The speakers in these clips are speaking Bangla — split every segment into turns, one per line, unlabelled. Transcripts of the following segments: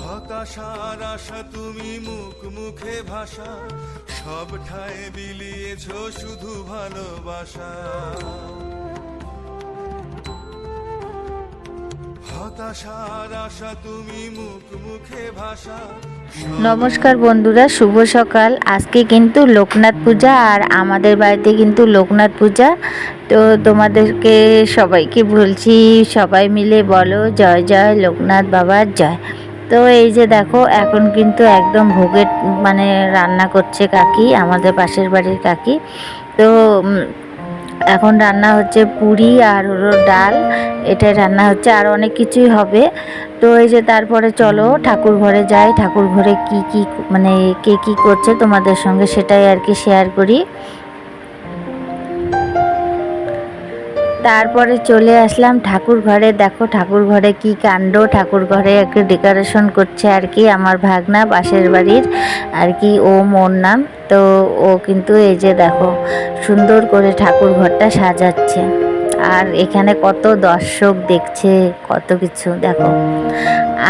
হতাশার আশা তুমি মুখ মুখে ভাষা সব ঠায় বিলিয়েছ শুধু ভালোবাসা। হতাশার আশা তুমি মুখ মুখে ভাষা
নমস্কার বন্ধুরা, শুভ সকাল। আজকে কিন্তু লোকনাথ পূজা আর আমাদের বাড়িতে কিন্তু লোকনাথ পূজা। তো তোমাদেরকে সবাইকে বলছি, সবাই মিলে বলো, জয় জয় লোকনাথ বাবার জয়। তো এই যে দেখো, এখন কিন্তু একদম ভোগের মানে রান্না করছে কাকি, আমাদের পাশের বাড়ির কাকি। তো এখন রান্না হচ্ছে পুরি আর হলো ডাল, এটাই রান্না হচ্ছে, আর অনেক কিছুই হবে। তো এই যে তারপরে চলো, ঠাকুর ঘরে যাই, ঠাকুর ঘরে কি কি মানে কে কি করছে তোমাদের সঙ্গে সেটাই আর কি শেয়ার করি। তারপরে চলে আসলাম ঠাকুর ঘরে। দেখো ঠাকুর ঘরে কি কাণ্ড, ঠাকুর ঘরে একটু ডেকোরেশন করছে আর কি আমার ভাগনা পাশের বাড়ির আর কি ও মোর নাম। তো ও কিন্তু এই যে দেখো সুন্দর করে ঠাকুর ঘরটা সাজাচ্ছে। আর এখানে কত দর্শক দেখছে, কত কিছু দেখো।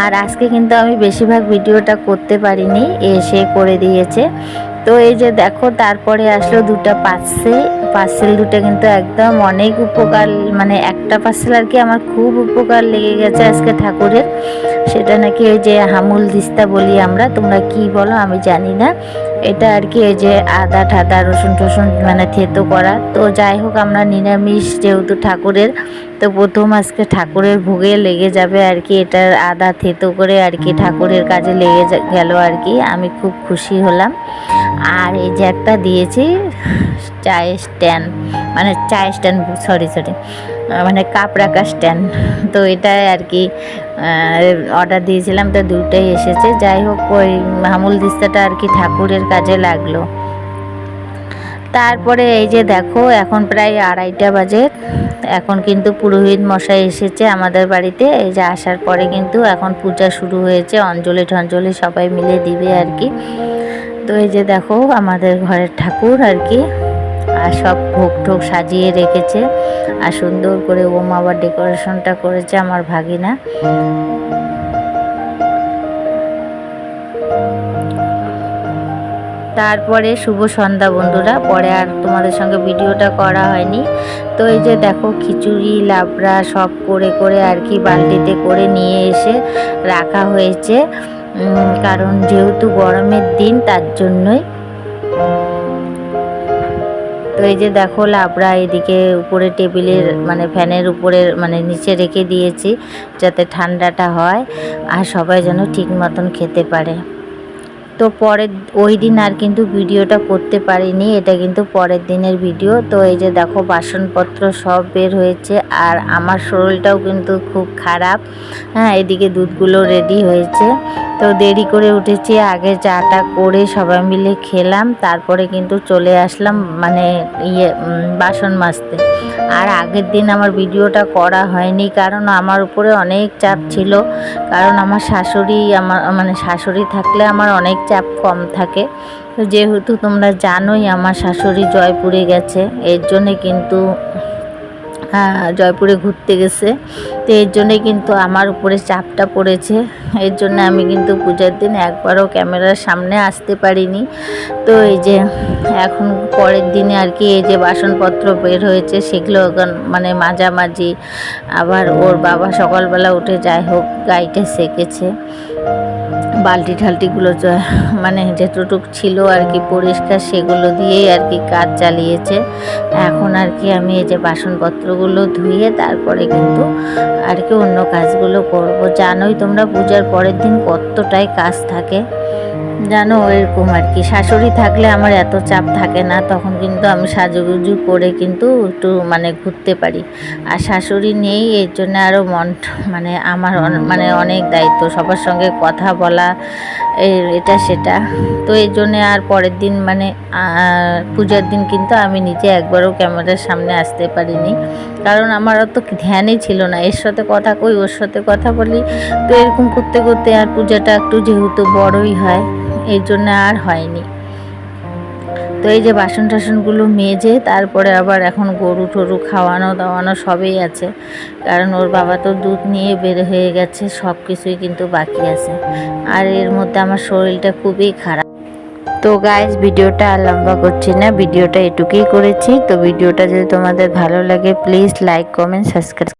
আর আজকে কিন্তু আমি বেশিরভাগ ভিডিওটা করতে পারিনি, এসে করে দিয়েছে। তো এই যে দেখো, তারপরে আসলো দুটো পার্সেল পার্সেল দুটো কিন্তু একদম অনেক উপকার মানে একটা পার্সেল আর কি আমার খুব উপকার লেগে গেছে আজকে ঠাকুরের। সেটা নাকি ওই যে হামুল দিস্তা বলি আমরা, তোমরা কি বলো আমি জানি না। এটা আর কি ওই যে আদা, ঠাদা, রসুন টসুন মানে থেতো করা। তো যাই হোক, আমরা নিরামিষ যেহেতু ঠাকুরের, তো প্রথম আজকে ঠাকুরের ভোগে লেগে যাবে আর কি। এটা আদা থেতো করে আর কি ঠাকুরের কাজে লেগে গেল আর কি। আমি খুব খুশি হলাম। আর এই যে একটা দিয়েছি চায়ের স্ট্যান্ড মানে চায়ের স্ট্যান্ড সরি সরি মানে কাপ রাখার স্ট্যান্ড। তো এটাই আর কি অর্ডার দিয়েছিলাম, তো দুটোই এসেছে। যাই হোক, ওই হামুল দিস্তাটা আর কি ঠাকুরের কাজে লাগল। তারপরে এই যে দেখো, এখন প্রায় আড়াইটা বাজে। এখন কিন্তু পুরোহিত মশাই এসেছে আমাদের বাড়িতে। এই যে আসার পরে কিন্তু এখন পূজা শুরু হয়েছে অঞ্জলি ঠঞ্জলি সবাই মিলে দিবে আর কি। তো এই যে দেখো, আমাদের ঘরের ঠাকুর আর কি। আর সব ভোগ ঠোক সাজিয়ে রেখেছে। আর সুন্দর করে ওম আবার ডেকোরেশনটা করেছে আমার ভাগিনা। তারপরে শুভ সন্ধ্যা বন্ধুরা, পরে আর তোমাদের সঙ্গে ভিডিওটা করা হয়নি। তো এই যে দেখো, খিচুড়ি, লাবড়া সব করে করে আর কি বালতিতে করে নিয়ে এসে রাখা হয়েছে। কারণ যেহেতু গরমের দিন, তার জন্যই। তো এই যে দেখো, লাবড়া এদিকে উপরে টেবিলের মানে ফ্যানের উপরে মানে নিচে রেখে দিয়েছি, যাতে ঠান্ডাটা হয়, আর সবাই যেন ঠিক মতন খেতে পারে। তো পরের, ওই দিন আর কিন্তু ভিডিওটা করতে পারিনি, এটা কিন্তু পরের দিনের ভিডিও। তো এই যে দেখো, বাসনপত্র সব বের হয়েছে, আর আমার শরীরটাও কিন্তু খুব খারাপ। হ্যাঁ এদিকে দুধগুলো রেডি হয়েছে। তো দেরি করে উঠেছি, আগে চাটা করে সবাই মিলে খেলাম, তারপরে কিন্তু চলে আসলাম মানে ইয়ে বাসন মাজতে। আর আগের দিন আমার ভিডিওটা করা হয়নি, কারণ আমার উপরে অনেক চাপ ছিল, কারণ আমার শাশুড়ি আমার মানে শাশুড়ি থাকলে আমার অনেক চাপ কম থাকে। যেহেতু তোমরা জানোই, আমার শাশুড়ি জয়পুরে গেছে, এর জন্যে কিন্তু জয়পুরে ঘুরতে গেছে। তো এর জন্যে কিন্তু আমার উপরে চাপটা পড়েছে। এর জন্য আমি কিন্তু পূজার দিন একবারও ক্যামেরার সামনে আসতে পারিনি। তো এই যে এখন পরের দিনে আর কি এই যে বাসনপত্র বের হয়েছে, সেগুলো মানে মাঝামাঝি। আবার ওর বাবা সকালবেলা উঠে যাই হোক গাইটা সেকেছে। বালতি ঠালটিগুলো মানে যেটুটুক ছিল আর কি পরিষ্কার সেগুলো দিয়েই আর কি কাজ চালিয়েছে। এখন আর কি আমি এই যে বাসনপত্রগুলো ধুয়ে তারপরে কিন্তু আর কি অন্য কাজগুলো করব। জানোই তোমরা, পূজার পরের দিন কতটাই কাজ থাকে। জানো, এরকম আর কি। শাশুড়ি থাকলে আমার এত চাপ থাকে না, তখন কিন্তু আমি সাজুগুজু করে কিন্তু একটু মানে ঘুরতে পারি। আর শাশুড়ি নেই, এর জন্য আরও মন মানে আমার মানে অনেক দায়িত্ব। সবার সঙ্গে কথা বলা এটা, সেটা। তো এই জন্যে আর পরের দিন মানে পূজার দিন কিন্তু আমি নিজে একবারও ক্যামেরার সামনে আসতে পারিনি। কারণ আমার অত ধ্যানই ছিল না। এর সাথে কথা কই, ওর সাথে কথা বলি। তো এরকম করতে করতে আর পূজাটা একটু যেহেতু বড়ই হয় এই জন্য আর হয়নি। তো এই যে বাসন টাসনগুলো মেজে তারপরে আবার এখন গরু টরু খাওয়ানো দাওয়ানো সবই আছে। কারণ ওর বাবা তো দুধ নিয়ে বের হয়ে গেছে সব কিছুই কিন্তু বাকি আছে। আর এর মধ্যে আমার শরীরটা খুবই খারাপ। তো গাইজ ভিডিওটা আর লম্বা করছি না, ভিডিওটা এটুকুই করেছি। তো ভিডিওটা যদি তোমাদের ভালো লাগে প্লিজ লাইক কমেন্ট সাবস্ক্রাইব